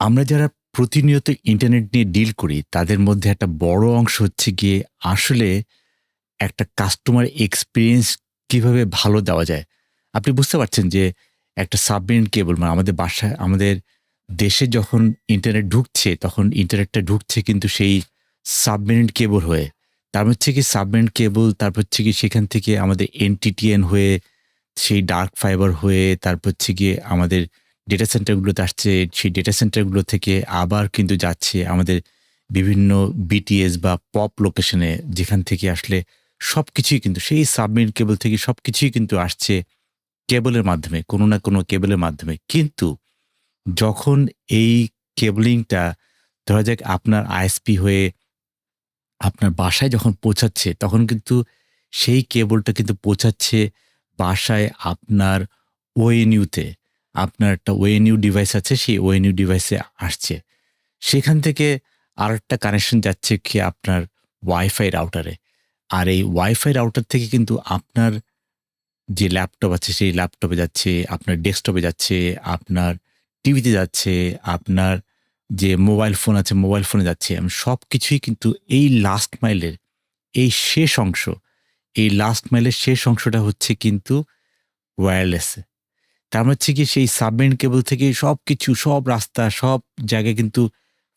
আমরা যারা প্রতিনিয়ত ইন্টারনেট নিয়ে ডিল করি, তাদের মধ্যে একটা বড় অংশ হচ্ছে গিয়ে আসলে একটা কাস্টমার এক্সপিরিয়েন্স কীভাবে ভালো দেওয়া যায়। আপনি বুঝতে পারছেন যে একটা সাবমেরিন কেবল মানে আমাদের বাসায়, আমাদের দেশে যখন ইন্টারনেট ঢুকছে, তখন ইন্টারনেটটা ঢুকছে কিন্তু সেই সাবমেরিন কেবল হয়ে। তার হচ্ছে কি সাবমেরিন কেবল তারপর হচ্ছে কি সেখান থেকে আমাদের এনটিটিএন হয়ে, সেই ডার্ক ফাইবার হয়ে তারপর হচ্ছে গিয়ে আমাদের ডেটা সেন্টারগুলোতে আসছে, সেই ডেটা সেন্টারগুলো থেকে আবার কিন্তু যাচ্ছে আমাদের বিভিন্ন বিটিএস বা পপ লোকেশনে যেখান থেকে আসলে সব কিছুই কিন্তু, সেই সাবমেরিন কেবল থেকে সব কিছুই কিন্তু আসছে কেবলের মাধ্যমে, কোনো না কোনো কেবলের মাধ্যমে। কিন্তু যখন এই কেবলিংটা ধরা যাক আপনার আইএসপি হয়ে আপনার বাসায় যখন পৌঁছাচ্ছে, তখন কিন্তু সেই কেবলটা কিন্তু পৌঁছাচ্ছে বাসায় আপনার ওএনইউতে আপনার একটা ওএনইউ ডিভাইস আছে, সেই ওএনইউ ডিভাইসে আসছে। সেখান থেকে আর একটা কানেকশন যাচ্ছে কি আপনার ওয়াইফাই রাউটারে আর এই ওয়াইফাই রাউটার থেকে কিন্তু আপনার যে ল্যাপটপ আছে, সেই ল্যাপটপে যাচ্ছে, আপনার ডেস্কটপে যাচ্ছে, আপনার টিভিতে যাচ্ছে, আপনার যে মোবাইল ফোন আছে মোবাইল ফোনে যাচ্ছে। আমি সব কিছুই কিন্তু এই লাস্ট মাইলের এই শেষ অংশ, এই লাস্ট মাইলের শেষ অংশটা হচ্ছে কিন্তু ওয়্যারলেসে তার মানে হচ্ছে কি সেই সাবমেরিন কেবল থেকে সব কিছু সব রাস্তা, সব জায়গায় কিন্তু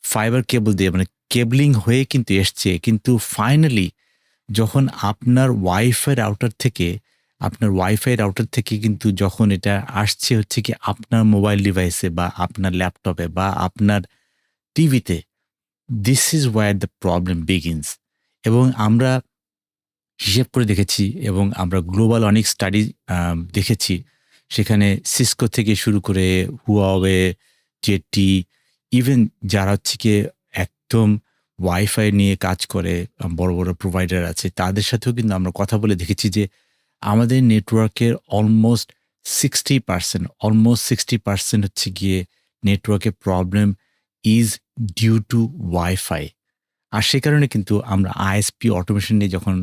ফাইবার কেবল দিয়ে মানে কেবলিং হয়ে কিন্তু এসছে। কিন্তু ফাইনালি যখন আপনার ওয়াইফাই রাউটার থেকে, আপনার ওয়াইফাই রাউটার থেকে কিন্তু যখন এটা আসছে হচ্ছে কি আপনার মোবাইল ডিভাইসে বা আপনার ল্যাপটপে বা আপনার টিভিতে this is war the problem begins এবং আমরা হিসেব করে দেখেছি এবং আমরা গ্লোবাল অনেক স্টাডি দেখেছি সেখানে সিসকো থেকে শুরু করে হুয়াওয়ে, জেটি ইভেন যারা হচ্ছে কি একদম ওয়াইফাই নিয়ে কাজ করে, বড় বড় প্রোভাইডার আছে, তাদের সাথেও কিন্তু আমরা কথা বলে দেখেছি যে আমাদের নেটওয়ার্কের almost sixty percent almost sixty percent হচ্ছে গিয়ে নেটওয়ার্কের problem is due to WiFi. আর সে কারণে কিন্তু আমরা আইএসপি অটোমেশন নিয়ে যখন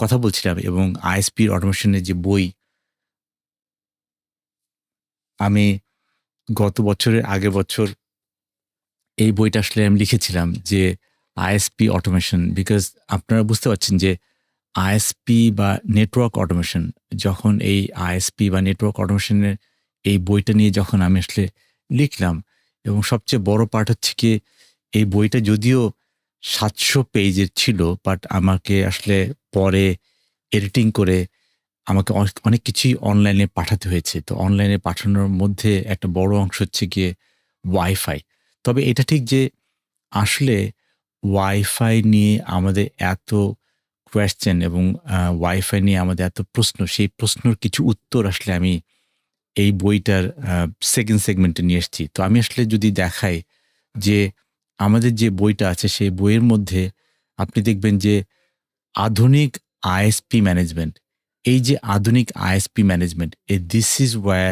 কথা বলছিলাম এবং আইএসপির অটোমেশনের যে বই আমি গত বছরের আগের বছর এই বইটা আসলে আমি লিখেছিলাম যে আইএসপি অটোমেশন বিকজ আপনারা বুঝতে পারছেন যে আইএসপি বা নেটওয়ার্ক অটোমেশন যখন এই আইএসপি বা নেটওয়ার্ক অটোমেশনের এই বইটা নিয়ে যখন আমি আসলে লিখলাম, এবং সবচেয়ে বড় পার্ট হচ্ছে কি, এই বইটা যদিও সাতশো পেজের ছিল বাট আমাকে আসলে পরে এডিটিং করে আমাকে অনেক কিছুই অনলাইনে পাঠাতে হয়েছে। তো অনলাইনে পাঠানোর মধ্যে একটা বড় অংশ হচ্ছে গিয়ে ওয়াইফাই তবে এটা ঠিক যে আসলে ওয়াইফাই নিয়ে আমাদের এত কোয়েশ্চেন এবং ওয়াইফাই নিয়ে আমাদের এত প্রশ্ন, সেই প্রশ্নর কিছু উত্তর আসলে আমি এই বইটার সেকেন্ড সেগমেন্টে নিয়ে এসেছি। তো আমি আসলে যদি দেখাই যে আমাদের যে বইটা আছে, সেই বইয়ের মধ্যে আপনি দেখবেন যে আধুনিক আইএসপি ম্যানেজমেন্ট এই যে আধুনিক আইএসপি ম্যানেজমেন্ট এই দিস ইজ ওয়ার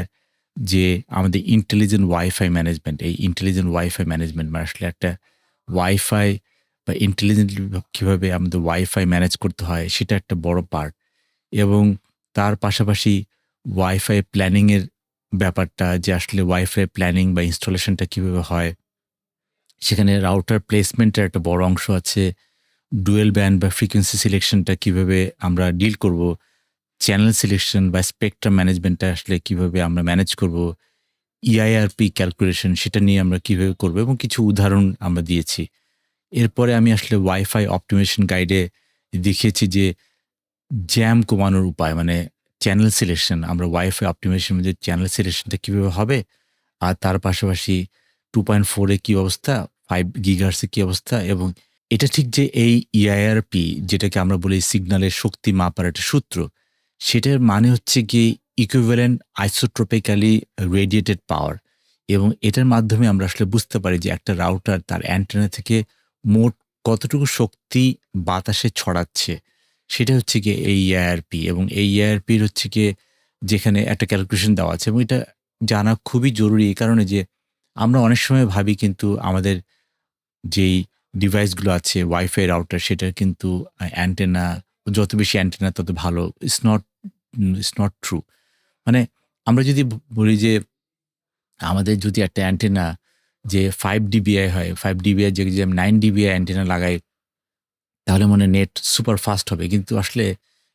যে আমাদের ইন্টেলিজেন্ট ওয়াইফাই ম্যানেজমেন্ট এই ইন্টেলিজেন্ট ওয়াইফাই ম্যানেজমেন্ট মানে আসলে একটা ওয়াইফাই বা ইন্টেলিজেন্টলি কীভাবে আমাদের ওয়াইফাই ম্যানেজ করতে হয়, সেটা একটা বড় পার্ট এবং তার পাশাপাশি ওয়াইফাই প্ল্যানিংয়ের ব্যাপারটা, যে আসলে ওয়াইফাই প্ল্যানিং বা ইনস্টলেশনটা কীভাবে হয়, সেখানে রাউটার প্লেসমেন্টের একটা বড় অংশ আছে ডুয়েল ব্যান্ড বা ফ্রিকোয়েন্সি সিলেকশনটা কীভাবে আমরা ডিল করব চ্যানেল সিলেকশন বা স্পেকট্রাম ম্যানেজমেন্টটা আসলে কীভাবে আমরা ম্যানেজ করব ইআইআরপি ক্যালকুলেশন সেটা নিয়ে আমরা কীভাবে করব এবং কিছু উদাহরণ আমরা দিয়েছি। এরপরে আমি আসলে ওয়াইফাই অপটিমেশন গাইডে দেখিয়েছি যে জ্যাম কমানোর উপায় মানে চ্যানেল সিলেকশন আমরা ওয়াইফাই অপটিমেশন যে চ্যানেল সিলেকশনটা কীভাবে হবে, আর তার পাশাপাশি টু পয়েন্ট ফোরে কী অবস্থা ফাইভ গিগার্সে কী অবস্থা এবং এটা ঠিক যে এই ইআইআরপি যেটাকে আমরা বলি সিগন্যালের শক্তি মাপার একটা সূত্র সেটার মানে হচ্ছে কি ইকুইভ্যালেন্ট আইসোট্রোপিক্যালি রেডিয়েটেড পাওয়ার এবং এটার মাধ্যমে আমরা আসলে বুঝতে পারি যে একটা রাউটার তার অ্যান্টেনা থেকে মোট কতটুকু শক্তি বাতাসে ছড়াচ্ছে। সেটা হচ্ছে গিয়ে এই ইআরপি এবং এই ইআরপির হচ্ছে গিয়ে যেখানে একটা ক্যালকুলেশন দেওয়া আছে এবং এটা জানা খুবই জরুরি এই কারণে যে আমরা অনেক সময় ভাবি কিন্তু আমাদের যেই ডিভাইসগুলো আছে ওয়াইফাই রাউটার সেটার কিন্তু অ্যান্টেনা যত বেশি অ্যান্টেনা তত ভালো। It's not it's not true মানে আমরা যদি বলি যে আমাদের যদি একটা অ্যান্টেনা যে ফাইভ ডিবিআই হয় ফাইভ ডিবিআই যে যে নাইন ডিবিআই অ্যান্টেনা লাগাই, তাহলে মনে নেট সুপার ফাস্ট হবে। কিন্তু আসলে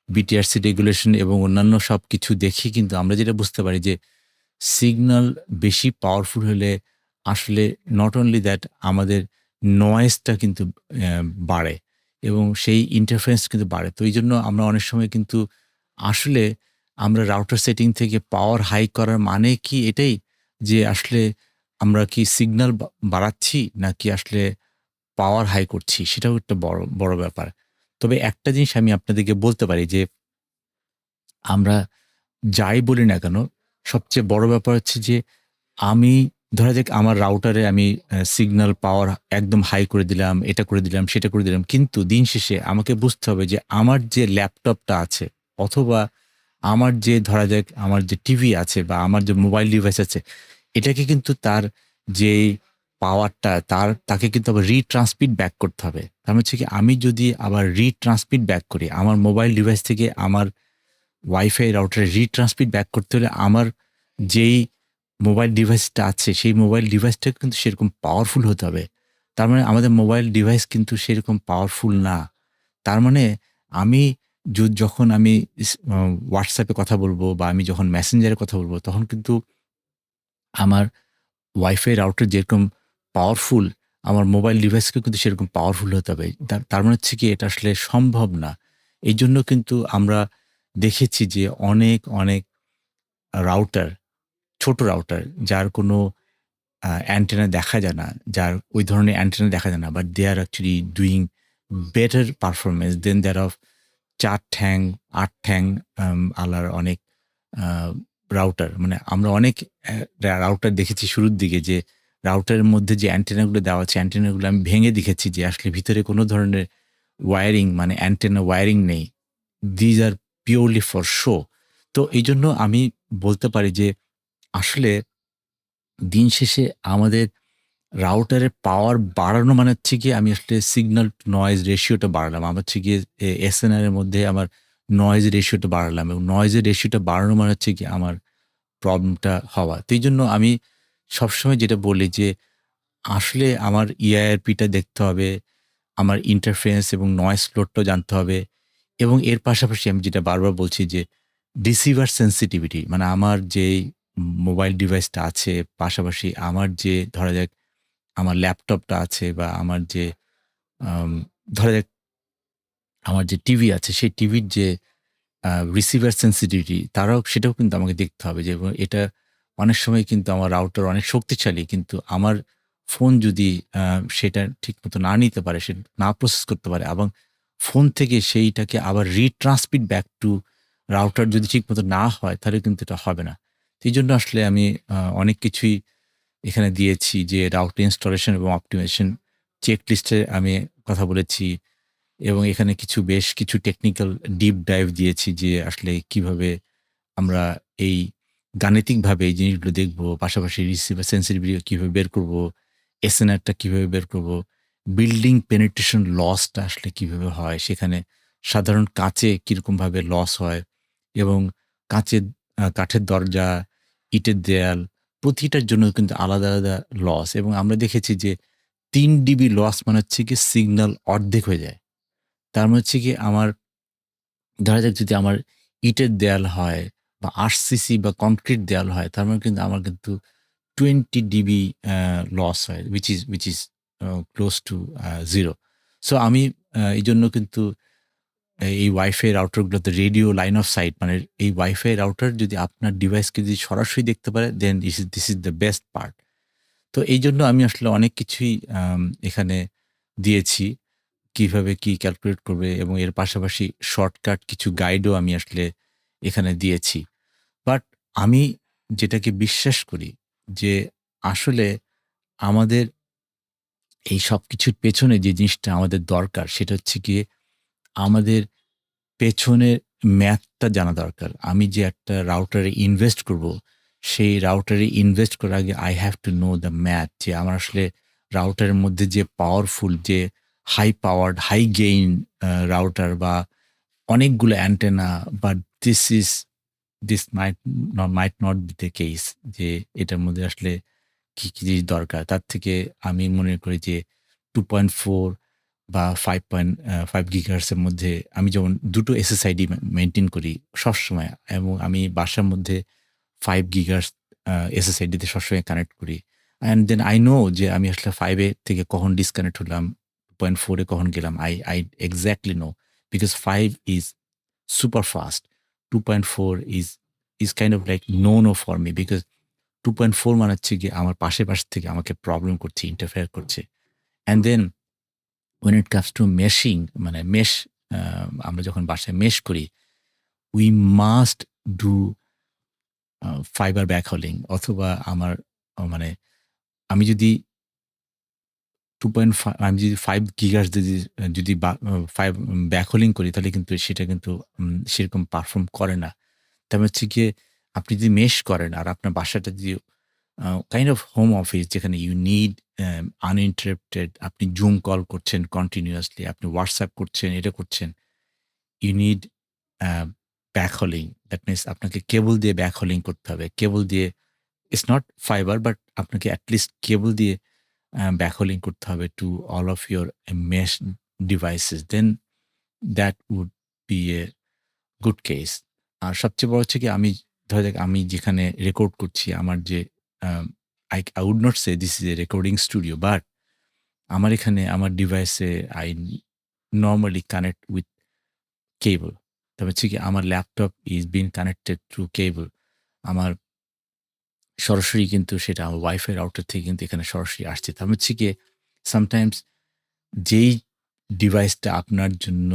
বিটিআরসি রেগুলেশন এবং অন্যান্য সব কিছু দেখি কিন্তু আমরা যেটা বুঝতে পারি যে সিগন্যাল বেশি পাওয়ারফুল হলে আসলে নট অনলি দ্যাট আমাদের নয়েজটা কিন্তু বাড়ে এবং সেই ইন্টারফারেন্স কিন্তু বাড়ে। তো এই জন্য আমরা অনেক সময় কিন্তু আসলে আমরা রাউটার সেটিং থেকে পাওয়ার হাই করার মানে কি এটাই? যে আসলে আমরা কি সিগন্যাল বাড়াচ্ছি নাকি আসলে পাওয়ার হাই করছি? সেটাও একটা বড় বড় ব্যাপার। তবে একটা জিনিস আমি আপনাদেরকে বলতে পারি যে আমরা যাই বলি না কেন, সবচেয়ে বড় ব্যাপার হচ্ছে যে আমি, ধরা যাক আমার রাউটারে আমি সিগন্যাল পাওয়ার একদম হাই করে দিলাম, এটা করে দিলাম, সেটা করে দিলাম, কিন্তু দিন শেষে আমাকে বুঝতে হবে যে আমার যে ল্যাপটপটা আছে অথবা আমার যে, ধরা যাক, আমার যে টিভি আছে বা আমার যে মোবাইল ডিভাইস আছে, এটাকে কিন্তু তার যে পাওয়ারটা তার, তাকে কিন্তু আবার রিট্রান্সমিট ব্যাক করতে হবে। তার মানে হচ্ছে কি, আমি যদি আবার রিট্রান্সমিট ব্যাক করি, আমার মোবাইল ডিভাইস থেকে আমার ওয়াইফাই রাউটারে রিট্রান্সমিট ব্যাক করতে হলে আমার যেই মোবাইল ডিভাইসটা আছে, সেই মোবাইল ডিভাইসটা কিন্তু সেরকম পাওয়ারফুল হতে হবে। তার মানে আমাদের মোবাইল ডিভাইস কিন্তু সেরকম পাওয়ারফুল না। তার মানে আমি যখন আমি হোয়াটসঅ্যাপে কথা বলব বা আমি যখন মেসেঞ্জারে কথা বলব, তখন কিন্তু আমার ওয়াইফাই রাউটার যেরকম পাওয়ারফুল আমার মোবাইল ডিভাইসকে কিন্তু সেরকম পাওয়ারফুল হতে হবে। তার- মানে হচ্ছে কি, এটা আসলে সম্ভব না। এই জন্য কিন্তু আমরা দেখেছি যে অনেক অনেক রাউটার ছোট রাউটার যার কোনো অ্যান্টেনা দেখা যায় না, যার ওই ধরনের অ্যান্টেনা দেখা যায় না but they are actually doing better performance then their of চার ঠ্যাং, আট ঠ্যাং আলার অনেক রাউটার মানে আমরা অনেক রাউটার দেখেছি শুরুর দিকে যে রাউটারের মধ্যে যে অ্যান্টেনাগুলো দেওয়া আছে অ্যান্টেনাগুলো আমি ভেঙে দেখেছি যে আসলে ভিতরে কোনো ধরনের ওয়ারিং মানে অ্যান্টেনা ওয়ারিং নেই। These are purely for show তো এই জন্য আমি বলতে পারি যে আসলে দিন শেষে আমাদের রাউটারের পাওয়ার বাড়ানো মানে হচ্ছে কি আমি আসলে সিগন্যাল নয়েজ রেশিওটা বাড়ালাম। আমার হচ্ছে গিয়ে এসএনআর এর মধ্যে আমার নয়েজ রেশিওটা বাড়ালাম এবং নয়েজের রেশিওটা বাড়ানো মানে হচ্ছে কি আমার প্রবলেমটা হওয়া। তো এই জন্য আমি সবসময় যেটা বলি যে, আসলে আমার ইআইআরপিটা দেখতে হবে, আমার ইন্টারফারেন্স এবং নয়েজ ফ্লোরটাও জানতে হবে এবং এর পাশাপাশি আমি যেটা বারবার বলছি যে রিসিভার সেন্সিটিভিটি মানে আমার যে মোবাইল ডিভাইসটা আছে, পাশাপাশি আমার যে ধরা যাক আমার ল্যাপটপটা আছে বা আমার যে ধরা আমার যে টিভি আছে, সেই টিভির যে রিসিভার সেন্সিটিভিটি তারাও, সেটাও কিন্তু আমাকে দেখতে হবে যে এটা অনেক সময় কিন্তু আমার রাউটার অনেক শক্তিশালী, কিন্তু আমার ফোন যদি সেটা ঠিক মতো না নিতে পারে, সে না প্রসেস করতে পারে এবং ফোন থেকে সেইটাকে আবার রিট্রান্সমিট ব্যাক টু রাউটার যদি ঠিক মতো না হয়, তাহলে কিন্তু এটা হবে না। এই জন্য আসলে আমি অনেক কিছুই এখানে দিয়েছি যে রাউটার ইনস্টলেশন এবং অপটিমাইজেশন চেক লিস্টে আমি কথা বলেছি এবং এখানে কিছু বেশ কিছু টেকনিক্যাল ডিপ ডাইভ দিয়েছি যে আসলে কীভাবে আমরা এই গাণিতিকভাবে এই জিনিসগুলো দেখব, পাশাপাশি রিসিভার সেন্সিটিভিটি কীভাবে বের করব এসএনআরটা কীভাবে বের করব বিল্ডিং পেনিট্রেশন লসটা আসলে কীভাবে হয়, সেখানে সাধারণ কাঁচে কীরকমভাবে লস হয় এবং কাঁচের কাঠের দরজা, ইটের দেয়াল প্রতিটার জন্য কিন্তু আলাদা আলাদা লস এবং আমরা দেখেছি যে তিন ডিবি লস মানে হচ্ছে কি সিগন্যাল অর্ধেক হয়ে যায়। তার মানে হচ্ছে কি আমার, ধরা যাক যদি আমার ইটের দেয়াল হয় বা আরসিসি বা কনক্রিট দেয়াল হয়, তার মানে কিন্তু আমার কিন্তু টোয়েন্টি ডিবি লস হয় which is which is close to zero so আমি এই জন্য কিন্তু এই ওয়াইফাই রাউটারগুলোতে রেডিও লাইন অফ সাইট মানে এই ওয়াইফাই রাউটার যদি আপনার ডিভাইসকে যদি সরাসরি দেখতে পারে then is this is the best part তো এই জন্য আমি আসলে অনেক কিছুই এখানে দিয়েছি, কীভাবে কি ক্যালকুলেট করবে এবং এর পাশাপাশি শর্টকাট কিছু গাইডও আমি আসলে এখানে দিয়েছি। বাট আমি যেটাকে বিশ্বাস করি যে আসলে আমাদের এই সব কিছুর পেছনে যে জিনিসটা আমাদের দরকার, সেটা হচ্ছে গিয়ে আমাদের পেছনের ম্যাথটা জানা দরকার। আমি যে একটা রাউটারে ইনভেস্ট করব, সেই রাউটারে ইনভেস্ট করার আগে I have to know the math যে আমার আসলে রাউটারের মধ্যে যে পাওয়ারফুল যে high powered high gain router বা অনেকগুলো অ্যান্টেনা বা this is this might might not be the case যে এটার মধ্যে আসলে কী কী জিনিস দরকার। তার থেকে আমি মনে করি যে 2.4 বা ফাইভ পয়েন্ট ফাইভ গিগার্সের মধ্যে আমি যেমন দুটো এসএসআইডি মে মেইনটেইন করি সবসময় এবং আমি বাসার মধ্যে 5 গিগাহার্টজ আ এসএসআইডি সবসময় কানেক্ট করি। অ্যান্ড দেন আই নো যে আমি আসলে ফাইভে থেকে কখন ডিসকানেক্ট হলাম, পয়েন্ট ফোরে কখন গেলাম। I I exactly know because five is super fast. 2.4 is is kind of like no, no for me because 2.4 মানে হচ্ছে গিয়ে আমার পাশে, পাশে থেকে আমাকে প্রবলেম করছে, ইন্টারফেয়ার করছে। And then when it comes to meshing মানে মেশ আমরা যখন বাসায় মেশ করি, we must do fibre backhauling অথবা আমার মানে আমি যদি 2.5 আমি যদি ফাইভ গিগার্স যদি যদি বা 5 ব্যাকহলিং করি তাহলে কিন্তু সেটা কিন্তু সেরকম পারফর্ম করে না। তার মানে হচ্ছে গিয়ে আপনি যদি মেশ করেন আর আপনার বাসাটা যদি কাইন্ড অফ হোম অফিস যেখানে ইউ নিড আনইন্টারাপ্টেড আপনি জুম কল করছেন কন্টিনিউয়াসলি, আপনি হোয়াটসঅ্যাপ করছেন, এটা করছেন। You need backhauling that means আপনাকে কেবল দিয়ে ব্যাকহলিং করতে হবে। কেবল দিয়ে ইটস নট ফাইবার বাট আপনাকে এট লিস্ট কেবল দিয়ে ব্যাকহলিং করতে হবে to all of your mesh devices. Then that would be a good case. আর সবচেয়ে বড় হচ্ছে কি আমি ধরা যাক আমি যেখানে রেকর্ড করছি আমার যে আ I I would not say this is a recording studio but আমার এখানে আমার ডিভাইসে I normally connect with cable. তারপর হচ্ছে কি আমার laptop is been connected through cable. আমার সরাসরি কিন্তু সেটা আমার ওয়াইফাই রাউটার থেকে কিন্তু এখানে সরাসরি আসছে। তার হচ্ছে কি সামটাইমস যেই ডিভাইসটা আপনার জন্য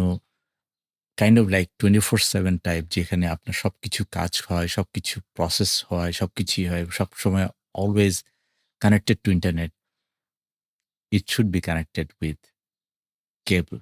কাইন্ড অফ লাইক 24/7 টাইপ যেখানে আপনার সব কিছু কাজ হয়, সব কিছু প্রসেস হয়, সব কিছুই হয়, সবসময় always connected to internet it should be connected with cable.